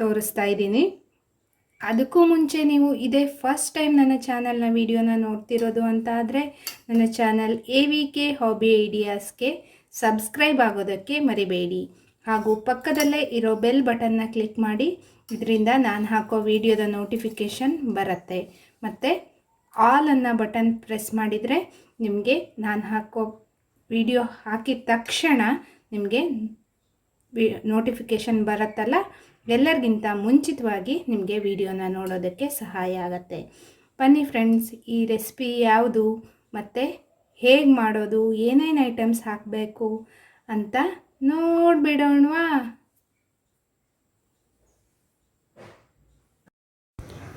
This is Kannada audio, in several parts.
ತೋರಿಸ್ತಾ ಇದ್ದೀನಿ. ಅದಕ್ಕೂ ಮುಂಚೆ ನೀವು ಇದೇ ಫಸ್ಟ್ ಟೈಮ್ ನನ್ನ ಚಾನಲ್ನ ವಿಡಿಯೋನ ನೋಡ್ತಿರೋದು ಅಂತ ಆದರೆ ನನ್ನ channel A V K hobby ಐಡಿಯಾಸ್ಗೆ subscribe ಆಗೋದಕ್ಕೆ ಮರಿಬೇಡಿ. ಹಾಗೂ ಪಕ್ಕದಲ್ಲೇ ಇರೋ ಬೆಲ್ ಬಟನ್ನ ಕ್ಲಿಕ್ ಮಾಡಿ, ಇದರಿಂದ ನಾನು ಹಾಕೋ ವಿಡಿಯೋದ ನೋಟಿಫಿಕೇಷನ್ ಬರುತ್ತೆ. ಮತ್ತು ಆಲ್ ಅನ್ನೋ ಬಟನ್ ಪ್ರೆಸ್ ಮಾಡಿದರೆ ನಿಮಗೆ ನಾನು ಹಾಕೋ ವಿಡಿಯೋ ಹಾಕಿದ ತಕ್ಷಣ ನಿಮಗೆ ನೋಟಿಫಿಕೇಷನ್ ಬರುತ್ತಲ್ಲ ಎಲ್ಲರಿಗಿಂತ ಮುಂಚಿತವಾಗಿ ನಿಮಗೆ ವಿಡಿಯೋನ ನೋಡೋದಕ್ಕೆ ಸಹಾಯ ಆಗುತ್ತೆ. ಬನ್ನಿ ಫ್ರೆಂಡ್ಸ್ ಈ ರೆಸಿಪಿ ಯಾವುದು? ಮತ್ತು ಹೇಗೆ ಮಾಡೋದು? ಏನೇನು ಐಟಮ್ಸ್ ಹಾಕಬೇಕು ಅಂತ ನೋಡಿಬಿಡೋಣವಾ.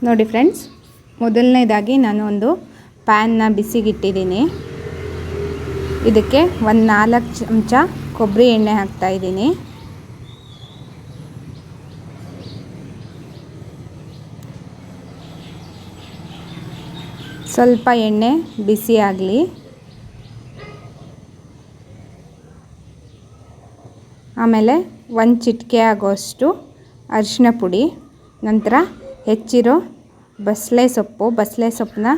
ನೋಡಿ ಫ್ರೆಂಡ್ಸ್ ಮೊದಲನೇದಾಗಿ ನಾನು ಒಂದು ಪ್ಯಾನ್ನ ಬಿಸಿಗಿಟ್ಟಿದ್ದೀನಿ. ಇದಕ್ಕೆ ಒಂದು ನಾಲ್ಕು ಚಮಚ ಕೊಬ್ಬರಿ ಎಣ್ಣೆ ಹಾಕ್ತಾಯಿದ್ದೀನಿ ಸ್ವಲ್ಪ ಎಣ್ಣೆ ಬಿಸಿ ಆಗಲಿ. ಆಮೇಲೆ ಒಂದು ಚಿಟಿಕೆ ಆಗೋಷ್ಟು ಅರಿಶಿನ ಪುಡಿ, ನಂತರ ಹೆಚ್ಚಿರೋ ಬಸಳೆ ಸೊಪ್ಪು ಬಸಳೆ ಸೊಪ್ಪನ್ನ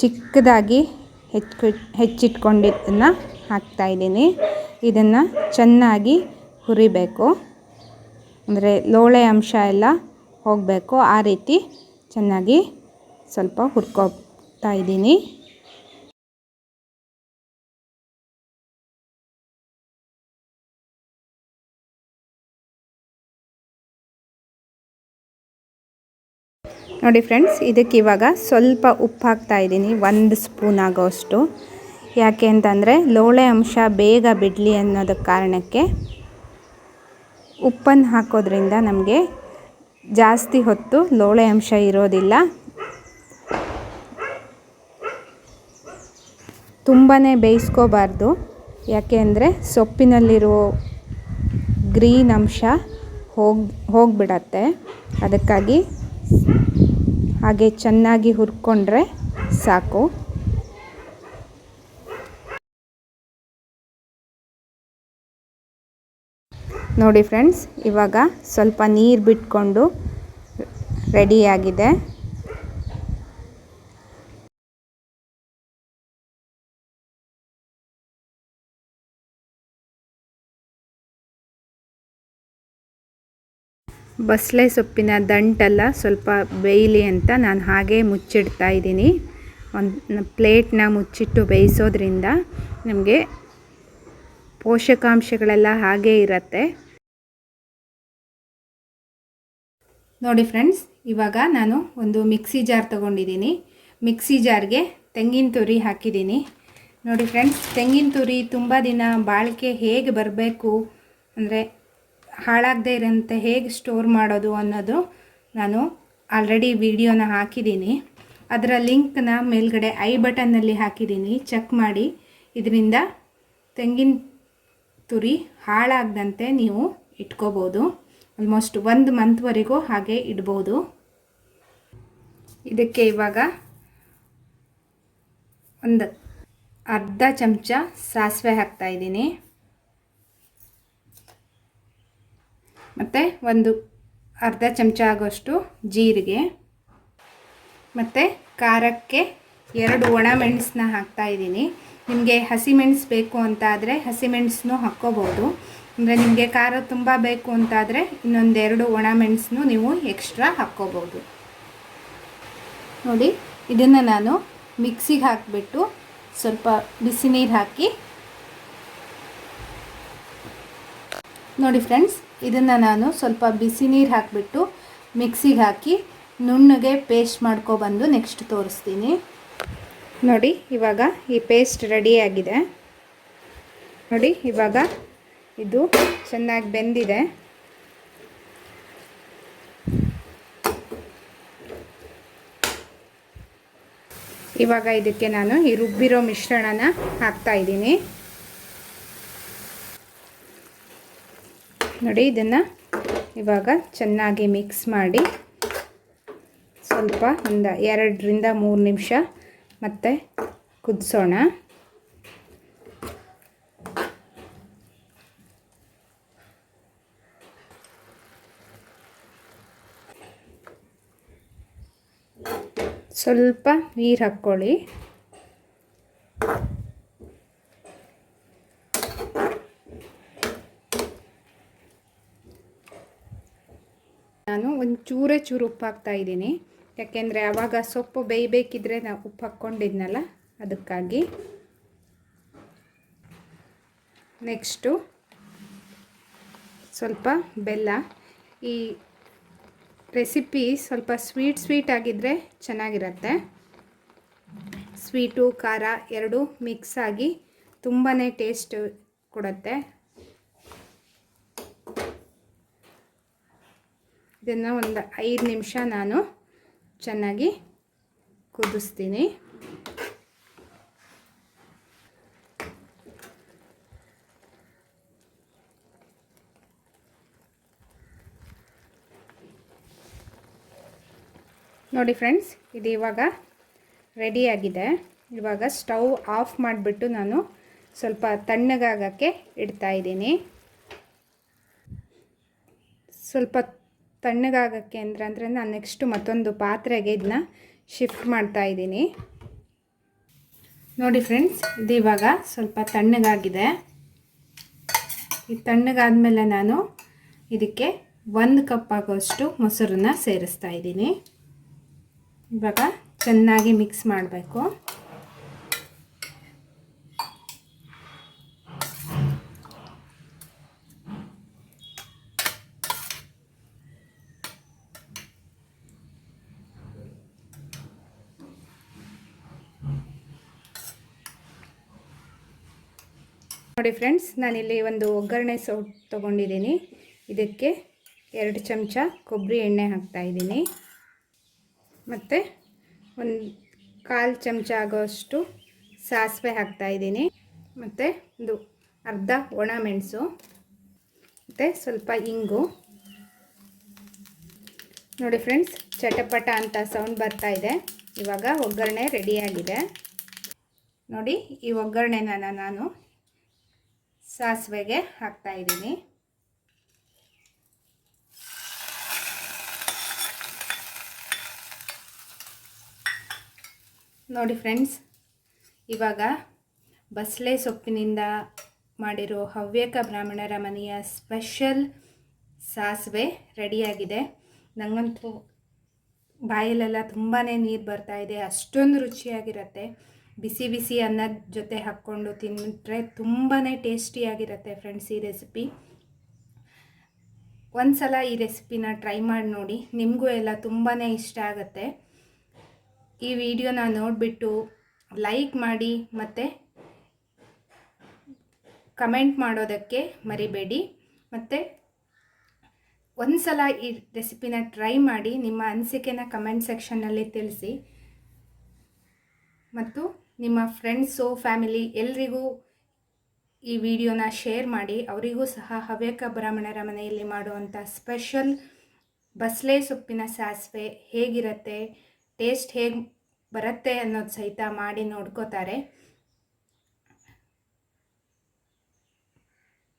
ಚಿಕ್ಕದಾಗಿ ಹೆಚ್ಚು ಹೆಚ್ಚಿಟ್ಕೊಂಡಿದ್ದನ್ನು ಹಾಕ್ತಾಯಿದ್ದೀನಿ ಇದನ್ನು ಚೆನ್ನಾಗಿ ಹುರಿಬೇಕು. ಅಂದರೆ ಲೋಳೆ ಅಂಶ ಎಲ್ಲ ಹೋಗಬೇಕು. ಆ ರೀತಿ ಚೆನ್ನಾಗಿ ಸ್ವಲ್ಪ ಹುರ್ಕೋತಾ ಇದ್ದೀನಿ. ನೋಡಿ ಫ್ರೆಂಡ್ಸ್, ಇದಕ್ಕೆ ಇವಾಗ ಸ್ವಲ್ಪ ಉಪ್ಪು ಹಾಕ್ತಾ ಇದ್ದೀನಿ. ಒಂದು ಸ್ಪೂನ್ ಆಗೋಷ್ಟು. ಯಾಕೆ ಅಂತಂದರೆ ಲೋಳೆ ಅಂಶ ಬೇಗ ಬಿಡಲಿ ಅನ್ನೋದಕ್ಕೆ ಕಾರಣಕ್ಕೆ ಉಪ್ಪನ್ನು ಹಾಕೋದ್ರಿಂದ ನಮಗೆ ಜಾಸ್ತಿ ಹೊತ್ತು ಲೋಳೆ ಅಂಶ ಇರೋದಿಲ್ಲ. ತುಂಬಾ ಬೇಯಿಸ್ಕೋಬಾರ್ದು. ಯಾಕೆ ಅಂದರೆ ಸೊಪ್ಪಿನಲ್ಲಿರೋ ಗ್ರೀನ್ ಅಂಶ ಹೋಗಿ, ಹೋಗಿಬಿಡತ್ತೆ. ಅದಕ್ಕಾಗಿ ಹಾಗೆ ಚೆನ್ನಾಗಿ ಹುರ್ಕೊಂಡ್ರೆ ಸಾಕು. ನೋಡಿ ಫ್ರೆಂಡ್ಸ್, ಇವಾಗ ಸ್ವಲ್ಪ ನೀರು ಬಿಟ್ಕೊಂಡು ರೆಡಿಯಾಗಿದೆ ಬಸಳೆ ಸೊಪ್ಪಿನ ದಂಟೆಲ್ಲ ಸ್ವಲ್ಪ ಬೇಯಲಿ ಅಂತ ನಾನು ಹಾಗೆ ಮುಚ್ಚಿಡ್ತಾ ಇದ್ದೀನಿ. ಒಂದು ಪ್ಲೇಟ್ನ ಮುಚ್ಚಿಟ್ಟು ಬೇಯಿಸೋದ್ರಿಂದ ನಮಗೆ ಪೋಷಕಾಂಶಗಳೆಲ್ಲ ಹಾಗೇ ಇರತ್ತೆ. ನೋಡಿ ಫ್ರೆಂಡ್ಸ್, ಇವಾಗ ನಾನು ಒಂದು ಮಿಕ್ಸಿ ಜಾರ್ ತೊಗೊಂಡಿದ್ದೀನಿ. ಮಿಕ್ಸಿ ಜಾರ್ಗೆ ತೆಂಗಿನ ತುರಿ ಹಾಕಿದ್ದೀನಿ. ನೋಡಿ ಫ್ರೆಂಡ್ಸ್, ತೆಂಗಿನ ತುರಿ ತುಂಬ ದಿನ ಬಾಳಿಕೆ ಹೇಗೆ ಬರಬೇಕು ಅಂದರೆ ಹಾಳಾಗದೇ ಇರೋಂತೆ ಹೇಗೆ ಸ್ಟೋರ್ ಮಾಡೋದು ಅನ್ನೋದು ನಾನು ಆಲ್ರೆಡಿ ವಿಡಿಯೋನ ಹಾಕಿದ್ದೀನಿ. ಅದರ ಲಿಂಕ್ನ ಮೇಲ್ಗಡೆ ಐ ಬಟನ್ನಲ್ಲಿ ಹಾಕಿದ್ದೀನಿ. ಚೆಕ್ ಮಾಡಿ. ಇದರಿಂದ ತೆಂಗಿನ ತುರಿ ಹಾಳಾಗದಂತೆ ನೀವು ಇಟ್ಕೋಬೋದು. ಆಲ್ಮೋಸ್ಟ್ ಒಂದು ಮಂತ್ವರೆಗೂ ಹಾಗೆ ಇಡ್ಬೋದು. ಇದಕ್ಕೆ ಇವಾಗ ಒಂದು ಅರ್ಧ ಚಮಚ ಸಾಸಿವೆ ಹಾಕ್ತಾಯಿದ್ದೀನಿ ಮತ್ತು ಒಂದು ಅರ್ಧ ಚಮಚ ಆಗೋಷ್ಟು ಜೀರಿಗೆ, ಮತ್ತು ಖಾರಕ್ಕೆ ಎರಡು ಒಣಮೆಣಸನ್ನ ಹಾಕ್ತಾಯಿದ್ದೀನಿ ನಿಮಗೆ ಹಸಿಮೆಣಸು ಬೇಕು ಅಂತ ಆದರೆ ಹಸಿಮೆಣಸನ್ನು ಹಾಕ್ಕೋಬೋದು. ಅಂದರೆ ನಿಮಗೆ ಖಾರ ತುಂಬ ಬೇಕು ಅಂತಾದರೆ ಇನ್ನೊಂದೆರಡು ಒಣಮೆಣಸನ್ನು ನೀವು ಎಕ್ಸ್ಟ್ರಾ ಹಾಕ್ಕೋಬೋದು. ನೋಡಿ, ಇದನ್ನು ನಾನು ಮಿಕ್ಸಿಗೆ ಹಾಕಿಬಿಟ್ಟು ಸ್ವಲ್ಪ ಬಿಸಿ ನೀರು ಹಾಕಿ ನೋಡಿ ಫ್ರೆಂಡ್ಸ್, ಇದನ್ನು ನಾನು ಸ್ವಲ್ಪ ಬಿಸಿ ನೀರು ಹಾಕಿಬಿಟ್ಟು ಮಿಕ್ಸಿಗೆ ಹಾಕಿ ನುಣ್ಣಗೆ ಪೇಸ್ಟ್ ಮಾಡ್ಕೊಬಂದು ನೆಕ್ಸ್ಟ್ ತೋರಿಸ್ತೀನಿ. ನೋಡಿ, ಇವಾಗ ಈ ಪೇಸ್ಟ್ ರೆಡಿಯಾಗಿದೆ ನೋಡಿ, ಇವಾಗ ಇದು ಚೆನ್ನಾಗಿ ಬೆಂದಿದೆ. ಇವಾಗ ಇದಕ್ಕೆ ನಾನು ಈ ರುಬ್ಬಿರೋ ಮಿಶ್ರಣನ ಹಾಕ್ತಾಯಿದ್ದೀನಿ ನೋಡಿ, ಇದನ್ನು ಇವಾಗ ಚೆನ್ನಾಗಿ ಮಿಕ್ಸ್ ಮಾಡಿ ಸ್ವಲ್ಪ ಒಂದು ಎರಡರಿಂದ ಮೂರು ನಿಮಿಷ ಮತ್ತೆ ಕುದಿಸೋಣ. ಸ್ವಲ್ಪ ನೀರು ಹಾಕ್ಕೊಳ್ಳಿ ನಾನು ಒಂದು ಚೂರೇ ಚೂರು ಉಪ್ಪು ಹಾಕ್ತಾ ಇದ್ದೀನಿ. ಯಾಕೆಂದರೆ ಆವಾಗ ಸೊಪ್ಪು ಬೇಯಬೇಕಿದ್ರೆ ನಾವು ಉಪ್ಪು ಹಾಕ್ಕೊಂಡಿದ್ನಲ್ಲ, ಅದಕ್ಕಾಗಿ. ನೆಕ್ಸ್ಟು ಸ್ವಲ್ಪ ಬೆಲ್ಲ. ಈ ರೆಸಿಪಿ ಸ್ವಲ್ಪ ಸ್ವೀಟ್ ಸ್ವೀಟ್ ಆಗಿದ್ದರೆ ಚೆನ್ನಾಗಿರುತ್ತೆ. ಸ್ವೀಟು ಖಾರ ಎರಡು ಮಿಕ್ಸ್ ಆಗಿ ತುಂಬಾ ಟೇಸ್ಟ್ ಕೊಡುತ್ತೆ. ಇದನ್ನು ಒಂದು ಐದು ನಿಮಿಷ ನಾನು ಚೆನ್ನಾಗಿ ಕುದಿಸ್ತೀನಿ. ನೋಡಿ ಫ್ರೆಂಡ್ಸ್, ಇದು ಇವಾಗ ರೆಡಿಯಾಗಿದೆ ಇವಾಗ ಸ್ಟವ್ ಆಫ್ ಮಾಡಿಬಿಟ್ಟು ನಾನು ಸ್ವಲ್ಪ ತಣ್ಣಗಾಗಕ್ಕೆ ಇಡ್ತಾ ಇದ್ದೀನಿ. ಸ್ವಲ್ಪ ತಣ್ಣಗಾಗಕ್ಕೆ ಅಂದ್ರೆ ಅಂದರೆ ನಾನು ನೆಕ್ಸ್ಟು ಮತ್ತೊಂದು ಪಾತ್ರೆಗೆ ಇದನ್ನ ಶಿಫ್ಟ್ ಮಾಡ್ತಾ ಇದ್ದೀನಿ. ನೋಡಿ ಫ್ರೆಂಡ್ಸ್ ಇದು ಇವಾಗ ಸ್ವಲ್ಪ ತಣ್ಣಗಾಗಿದೆ. ಈ ತಣ್ಣಗಾದ್ಮೇಲೆ ನಾನು ಇದಕ್ಕೆ ಒಂದು ಕಪ್ ಆಗೋಷ್ಟು ಮೊಸರನ್ನ ಸೇರಿಸ್ತಾ ಇದ್ದೀನಿ. ಇವಾಗ ಚೆನ್ನಾಗಿ ಮಿಕ್ಸ್ ಮಾಡಬೇಕು. ನೋಡಿ ಫ್ರೆಂಡ್ಸ್, ನಾನಿಲ್ಲಿ ಒಂದು ಒಗ್ಗರಣೆ ಸೌಟ್ ತೊಗೊಂಡಿದ್ದೀನಿ. ಇದಕ್ಕೆ ಎರಡು ಚಮಚ ಕೊಬ್ಬರಿ ಎಣ್ಣೆ ಹಾಕ್ತಾಯಿದ್ದೀನಿ ಮತ್ತು ಒಂದು ಕಾಲು ಚಮಚ ಆಗೋಷ್ಟು ಸಾಸಿವೆ ಹಾಕ್ತಾಯಿದ್ದೀನಿ ಮತ್ತು ಒಂದು ಅರ್ಧ ಒಣ ಮೆಣಸು, ಮತ್ತು ಸ್ವಲ್ಪ ಇಂಗು. ನೋಡಿ ಫ್ರೆಂಡ್ಸ್, ಚಟಪಟ ಅಂತ ಸೌಂಡ್ ಬರ್ತಾ ಇದೆ. ಇವಾಗ ಒಗ್ಗರಣೆ ರೆಡಿಯಾಗಿದೆ. ನೋಡಿ ಈ ಒಗ್ಗರಣೆನ ನಾನು ಸಾಸಿವೆಗೆ ಹಾಕ್ತಾ ಇದ್ದೀನಿ. ನೋಡಿ ಫ್ರೆಂಡ್ಸ್, ಇವಾಗ ಬಸಳೆ ಸೊಪ್ಪಿನಿಂದ ಮಾಡಿರೋ ಹವ್ಯಕ ಬ್ರಾಹ್ಮಣರ ಮನೆಯ ಸ್ಪೆಷಲ್ ಸಾಸಿವೆ ರೆಡಿಯಾಗಿದೆ. ನನಗಂತೂ ಬಾಯಲ್ಲೆಲ್ಲ ತುಂಬಾ ನೀರು ಇದೆ, ಅಷ್ಟೊಂದು ರುಚಿಯಾಗಿರುತ್ತೆ. ಬಿಸಿ ಬಿಸಿ ಅನ್ನದ ಜೊತೆ ಹಾಕ್ಕೊಂಡು ತಿಂದರೆ ತುಂಬಾ ಟೇಸ್ಟಿಯಾಗಿರುತ್ತೆ ಫ್ರೆಂಡ್ಸ್ ಈ ರೆಸಿಪಿ. ಒಂದು ಸಲ ಈ ರೆಸಿಪಿನ ಟ್ರೈ ಮಾಡಿ ನೋಡಿ, ನಿಮಗೂ ಎಲ್ಲ ತುಂಬಾ ಇಷ್ಟ ಆಗುತ್ತೆ. ಈ ವಿಡಿಯೋನ ನೋಡಿಬಿಟ್ಟು ಲೈಕ್ ಮಾಡಿ ಮತ್ತು ಕಮೆಂಟ್ ಮಾಡೋದಕ್ಕೆ ಮರಿಬೇಡಿ. ಮತ್ತು ಒಂದು ಸಲ ಈ ರೆಸಿಪಿನ ಟ್ರೈ ಮಾಡಿ ನಿಮ್ಮ ಅನಿಸಿಕೆನ ಕಮೆಂಟ್ ಸೆಕ್ಷನ್ನಲ್ಲಿ ತಿಳಿಸಿ. ಮತ್ತು ನಿಮ್ಮ ಫ್ರೆಂಡ್ಸು ಫ್ಯಾಮಿಲಿ ಎಲ್ರಿಗೂ ಈ ವಿಡಿಯೋನ ಶೇರ್ ಮಾಡಿ, ಅವರಿಗೂ ಸಹ ಹವ್ಯಕ ಬ್ರಾಹ್ಮಣರ ಮನೆಯಲ್ಲಿ ಮಾಡುವಂಥ ಸ್ಪೆಷಲ್ ಬಸಳೆ ಸೊಪ್ಪಿನ ಸಾಸಿವೆ ಹೇಗಿರುತ್ತೆ ಟೇಸ್ಟ್ ಹೇಗೆ ಬರುತ್ತೆ ಅನ್ನೋದು ಸಹಿತ ಮಾಡಿ ನೋಡ್ಕೋತಾರೆ.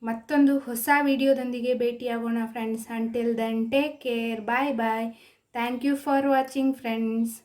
ಮತ್ತೊಂದು ಹೊಸ ವಿಡಿಯೋದೊಂದಿಗೆ ಭೇಟಿಯಾಗೋಣ friends until then take care bye bye thank you for watching friends